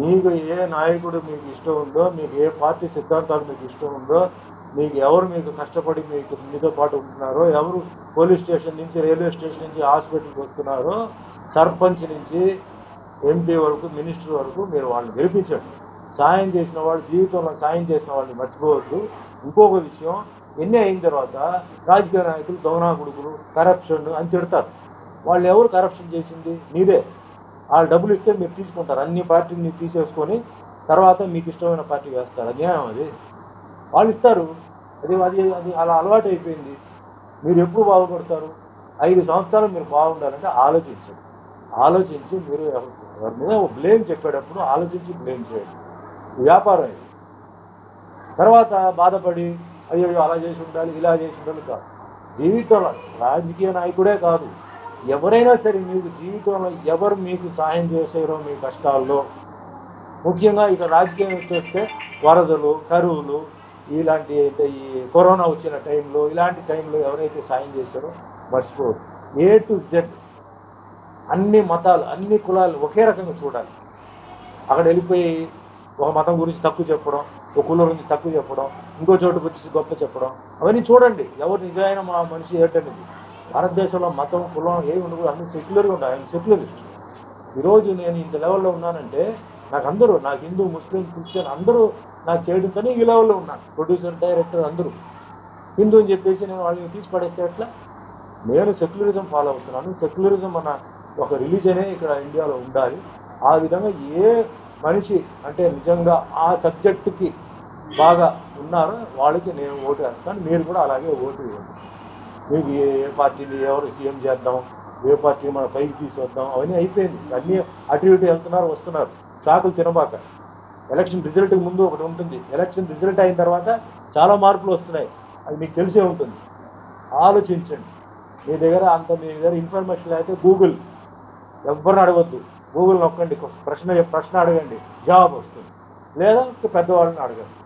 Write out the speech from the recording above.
మీకు ఏ నాయకుడు మీకు ఇష్టం ఉందో మీకు ఏ పార్టీ సిద్ధాంతాలు మీకు ఇష్టం ఉందో మీకు ఎవరు మీకు కష్టపడి మీకు మీతో పాటు ఉంటున్నారో ఎవరు పోలీస్ స్టేషన్ నుంచి రైల్వే స్టేషన్ నుంచి హాస్పిటల్కి వస్తున్నారో సర్పంచ్ నుంచి ఎంపీ వరకు మినిస్టర్ వరకు మీరు వాళ్ళని గెలిపించండి. సాయం చేసిన వాళ్ళు జీవితంలో సాయం చేసిన వాళ్ళని మర్చిపోవద్దు. ఇంకొక విషయం ఎన్ని అయిన తర్వాత రాజకీయ నాయకులు దొంగనా కొడుకులు కరప్షన్ అని తిడతారు. వాళ్ళు ఎవరు కరప్షన్ చేసింది? మీరే. వాళ్ళు డబ్బులు ఇస్తే మీరు తీసుకుంటారు. అన్ని పార్టీని తీసేసుకొని తర్వాత మీకు ఇష్టమైన పార్టీ వేస్తారు. అన్యాయం అది. వాళ్ళు ఇస్తారు. అది అది అది అలా అలవాటు అయిపోయింది. మీరు ఎప్పుడు బాగుపడతారు? ఐదు సంవత్సరాలు మీరు బాగుండాలంటే ఆలోచించండి. ఆలోచించి మీరు ఎవరి మీద బ్లేమ్ చెప్పేటప్పుడు ఆలోచించి బ్లేమ్ చేయండి. వ్యాపారం ఇది. తర్వాత బాధపడి అయ్యో అలా చేసి ఉండాలి ఇలా చేసి ఉండాలి కాదు. జీవితంలో రాజకీయ నాయకుడే కాదు. ఎవరైనా సరే మీకు జీవితంలో ఎవరు మీకు సాయం చేసేరో మీ కష్టాల్లో ముఖ్యంగా ఇక రాజకీయం వచ్చేస్తే వరదలు కరువులు ఇలాంటి అయితే ఈ కరోనా వచ్చిన టైంలో ఇలాంటి టైంలో ఎవరైతే సాయం చేశారో మర్చిపోవద్దు. ఏ టు జెడ్ అన్ని మతాలు అన్ని కులాలు ఒకే రకంగా చూడాలి. అక్కడ వెళ్ళిపోయి ఒక మతం గురించి తక్కువ చెప్పడం ఒక కులం గురించి తక్కువ చెప్పడం ఇంకో చోటు వచ్చి గొప్ప చెప్పడం అవన్నీ చూడండి. ఎవరు నిజమైన మా మనిషి ఏంటనేది. భారతదేశంలో మతం కులం ఏమి ఉండదు అన్ని సెక్యులర్గా ఉంటాయి ఆయన సెక్యులరిస్ట్. ఈరోజు నేను ఇంత లెవెల్లో ఉన్నానంటే నాకు అందరూ నాకు హిందూ ముస్లిం క్రిస్టియన్ అందరూ నాకు చేయడంతోనే ఈ లెవెల్లో ఉన్నాను ప్రొడ్యూసర్ డైరెక్టర్ అందరూ. హిందూ అని చెప్పేసి నేను వాళ్ళని తీసి పడేస్తే ఎట్లా? నేను సెక్యులరిజం ఫాలో అవుతున్నాను. సెక్యులరిజం అన్న ఒక రిలీజనే ఇక్కడ ఇండియాలో ఉండాలి. ఆ విధంగా ఏ మనిషి అంటే నిజంగా ఆ సబ్జెక్టుకి బాగా ఉన్నారో వాళ్ళకి నేను ఓటు వేస్తాను. మీరు కూడా అలాగే ఓటు వేయండి. మీకు ఏ ఏ పార్టీని ఎవరు సీఎం చేద్దాం ఏ పార్టీ మన పైకి తీసుకొద్దాం అవన్నీ అయిపోయింది. అన్నీ అటు ఇటు వెళ్తున్నారు వస్తున్నారు. షాకులు తినబాక. ఎలక్షన్ రిజల్ట్ ముందు ఒకటి ఉంటుంది. ఎలక్షన్ రిజల్ట్ అయిన తర్వాత చాలా మార్పులు వస్తున్నాయి. అది మీకు తెలిసే ఉంటుంది. ఆలోచించండి. మీ దగ్గర అంత మీ దగ్గర ఇన్ఫర్మేషన్ అయితే గూగుల్ ఎవరిని అడగొద్దు. గూగుల్ నొక్కండి. ప్రశ్న ప్రశ్న అడగండి. జవాబు వస్తుంది. లేదా పెద్దవాళ్ళని అడగండి.